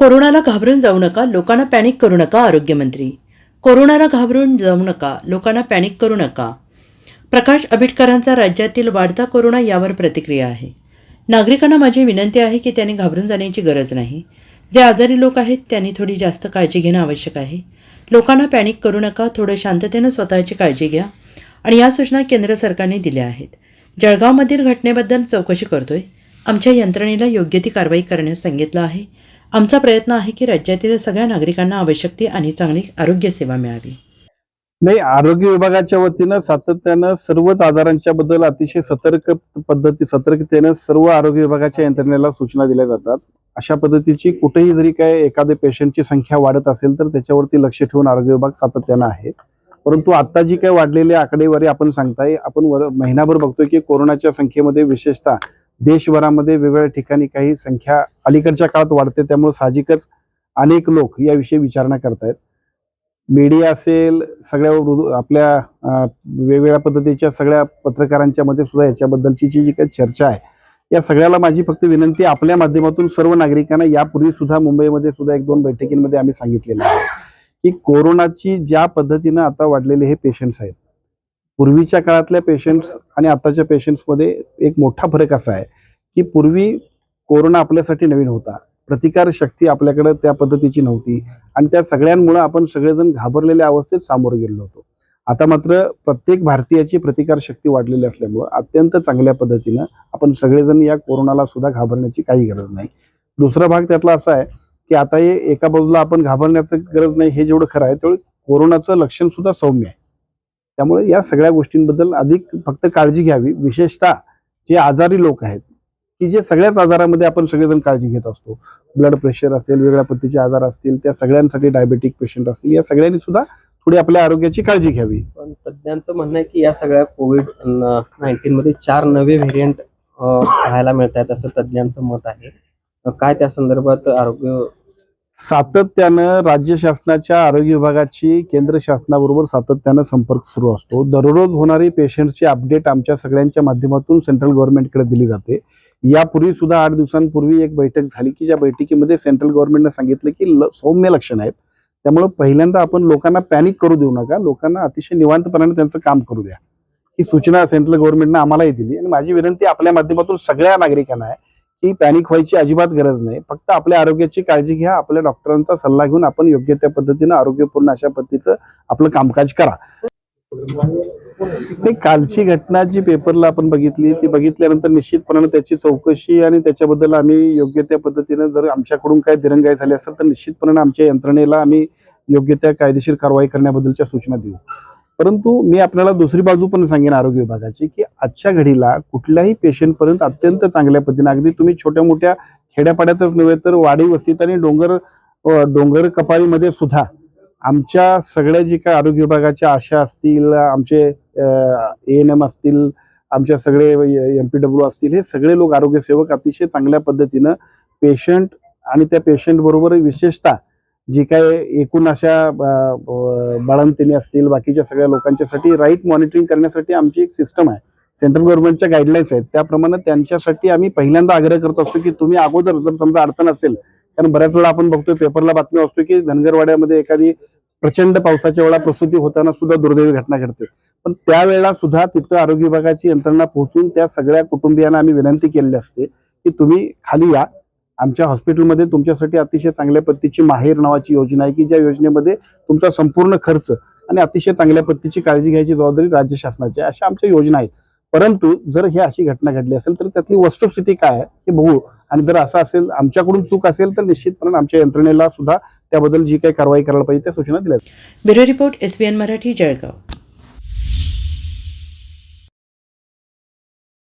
कोरोनाला घाबरून जाऊ नका लोकांना पॅनिक करू नका आरोग्यमंत्री. कोरोनाला घाबरून जाऊ नका लोकांना पॅनिक करू नका. प्रकाश आंबेडकरांचा राज्यातील वाढता कोरोना यावर प्रतिक्रिया आहे. नागरिकांना माझी विनंती आहे की त्यांनी घाबरून जाण्याची गरज नाही. जे आजारी लोक आहेत त्यांनी थोडी जास्त काळजी घेणं आवश्यक आहे. लोकांना पॅनिक करू नका थोडं शांततेनं स्वतःची काळजी घ्या. आणि या सूचना केंद्र सरकारने दिल्या आहेत. जळगावमधील घटनेबद्दल चौकशी करतोय. आमच्या यंत्रणेला योग्य ती कारवाई करण्यास सांगितलं आहे. आमचा प्रयत्न आहे की राज्यातील सगळ्या नागरिकांना आवश्यक ती आणि चांगली आरोग्य सेवा मिळावी. नाही आरोग्य विभागाच्या वतीनं सातत्यानं सर्वच आजारांच्या बद्दल अतिशय सतर्क पद्धती सतर्कतेनं सर्व आरोग्य विभागाच्या यंत्रणेला सूचना दिल्या जातात. अशा पद्धतीची कुठेही जरी काय एखाद्या पेशंटची संख्या वाढत असेल तर त्याच्यावरती लक्ष ठेवून आरोग्य विभाग सातत्यानं आहे. परंतु आता जी काही वाढलेली आकडेवारी आपण सांगताय आपण वर महिनाभर बघतोय की कोरोनाच्या संख्येमध्ये विशेषतः देशभरामध्ये वेगवेगळ्या ठिकाणी काही संख्या अलीकडच्या काळात वाढते त्यामुळे साहजिकच अनेक लोक याविषयी विचारणा करतायत. मीडिया असेल सगळ्या आपल्या वेगवेगळ्या पद्धतीच्या सगळ्या पत्रकारांच्या मध्ये सुद्धा याच्याबद्दलची जी जी काही चर्चा आहे या सगळ्याला माझी फक्त विनंती आपल्या माध्यमातून सर्व नागरिकांना यापूर्वी सुद्धा मुंबईमध्ये सुद्धा एक दोन बैठकींमध्ये आम्ही सांगितलेलं आहे की कोरोनाची ज्या पद्धतीनं आता वाढलेले हे पेशंट्स आहेत पूर्वीच्या काळातल्या पेशंट्स आणि आताच्या पेशंट्समध्ये एक मोठा फरक असा आहे की पूर्वी कोरोना आपल्यासाठी नवीन होता. प्रतिकार शक्ती आपल्याकडे त्या पद्धतीची नव्हती आणि त्या सगळ्यांमुळे आपण सगळेजण घाबरलेल्या अवस्थेत सामोरं गेलो होतो. आता मात्र प्रत्येक भारतीयाची प्रतिकार शक्ती वाढलेली असल्यामुळं अत्यंत चांगल्या पद्धतीनं आपण सगळेजण या कोरोनाला सुद्धा घाबरण्याची काही गरज नाही. दुसरा भाग त्यातला असा आहे की आता हे एका बाजूला आपण घाबरण्याचं गरज नाही हे जेवढं खरं आहे तेवढं कोरोनाचं लक्षण सुद्धा सौम्य आहे. त्यामुळे या सगळ्या गोष्टींबद्दल अधिक फक्त काळजी घ्यावी. विशेषतः जे आजारी लोक आहेत की जे सगळ्याच आजारामध्ये आपण सगळेजण काळजी घेत असतो. ब्लड प्रेशर असेल वेगळ्या पद्धतीचे आजार असतील त्या सगळ्यांसाठी डायबेटिक पेशंट असतील या सगळ्यांनी सुद्धा थोडी आपल्या आरोग्याची काळजी घ्यावी. पण तज्ज्ञांचं म्हणणं आहे की या सगळ्या कोविड नाईन्टीन मध्ये चार नवे व्हेरियंट पाहायला मिळत आहेत असं तज्ज्ञांचं मत आहे. काय त्या संदर्भात आरोग्य सातत्यानं राज्य शासनाच्या आरोग्य विभागाची केंद्र शासनाबरोबर सातत्यानं संपर्क सुरू असतो. दररोज होणारी पेशंटची अपडेट आमच्या सगळ्यांच्या माध्यमातून सेंट्रल गव्हर्नमेंटकडे दिली जाते. यापूर्वी सुद्धा आठ दिवसांपूर्वी एक बैठक झाली की ज्या बैठकीमध्ये सेंट्रल गव्हर्नमेंटनं सांगितलं की ल- सौम्य लक्षण आहेत. त्यामुळे पहिल्यांदा आपण लोकांना पॅनिक करू देऊ नका. लोकांना अतिशय निवांतपणाने त्यांचं काम करू द्या. ही सूचना सेंट्रल गव्हर्नमेंटनं आम्हालाही दिली. आणि माझी विनंती आपल्या माध्यमातून सगळ्या नागरिकांना आहे की पॅनिक व्हायची अजिबात गरज नाही. फक्त आपल्या आरोग्याची काळजी घ्या आपल्या डॉक्टरांचा सल्ला घेऊन आपण योग्य त्या पद्धतीनं आरोग्यपूर्ण अशा पद्धतीचं आपलं कामकाज करा. नाही, कालची घटना जी पेपरला आपण बघितली ती बघितल्यानंतर निश्चितपणाने त्याची चौकशी आणि त्याच्याबद्दल आम्ही योग्य त्या पद्धतीनं जर आमच्याकडून काय दिरंगाई झाली असेल तर निश्चितपणे आमच्या यंत्रणेला आम्ही योग्य त्या कायदेशीर कारवाई करण्याबद्दलच्या सूचना देऊ. परंतु मी आपल्याला दुसरी बाजू पण सांगेन आरोग्य विभागाची की आजच्या घडीला कुठल्याही पेशंटपर्यंत अत्यंत चांगल्या पद्धतीने अगदी तुम्ही छोट्या मोठ्या खेड्यापाड्यातच नव्हे तर वाडी वस्तीत आणि डोंगर डोंगर कपारीमध्ये सुद्धा आमच्या सगळ्या जी काय आरोग्य विभागाच्या आशा असतील आमचे ए एन एम असतील आमच्या सगळे एम पी डब्ल्यू असतील हे सगळे लोक आरोग्यसेवक अतिशय चांगल्या पद्धतीनं पेशंट आणि त्या पेशंट बरोबर विशेषतः जी काय एकूण अशा बाळंतिणी असतील बाकीच्या सगळ्या लोकांच्यासाठी राईट मॉनिटरिंग करण्यासाठी आमची एक सिस्टम आहे. सेंट्रल गव्हर्नमेंटच्या गाईडलाईन्स आहेत. त्याप्रमाणे त्यांच्यासाठी आम्ही पहिल्यांदा आग्रह करत असतो की तुम्ही अगोदर जर समजा अडचण असेल कारण बऱ्याच वेळा आपण बघतोय पेपरला बातमी असतो की धनगरवाड्यामध्ये एखादी प्रचंड पावसाच्या वेळा प्रसूती होताना सुद्धा दुर्दैवी घटना घडते. पण त्यावेळेला सुद्धा तिथं आरोग्य विभागाची यंत्रणा पोहोचून त्या सगळ्या कुटुंबियांना आम्ही विनंती केलेली असते की तुम्ही खाली या. आमच्या हॉस्पिटलमध्ये तुमच्यासाठी अतिशय चांगल्या पद्धतीची माहेर नावाची योजना आहे की ज्या योजनेमध्ये तुमचा संपूर्ण खर्च आणि अतिशय चांगल्या पद्धतीची काळजी घ्यायची जबाबदारी राज्य शासनाची अशा आमच्या योजना आहेत. परंतु जर ही अशी घटना घडली असेल तर त्यातली वस्तुस्थिती काय आहे हे बघू. आणि जर असं असेल आमच्याकडून चूक असेल तर निश्चितपणे आमच्या यंत्रणेला सुद्धा त्याबद्दल जी काही कारवाई करायला पाहिजे त्या सूचना दिल्या bureau report S Marathi Jalgaon.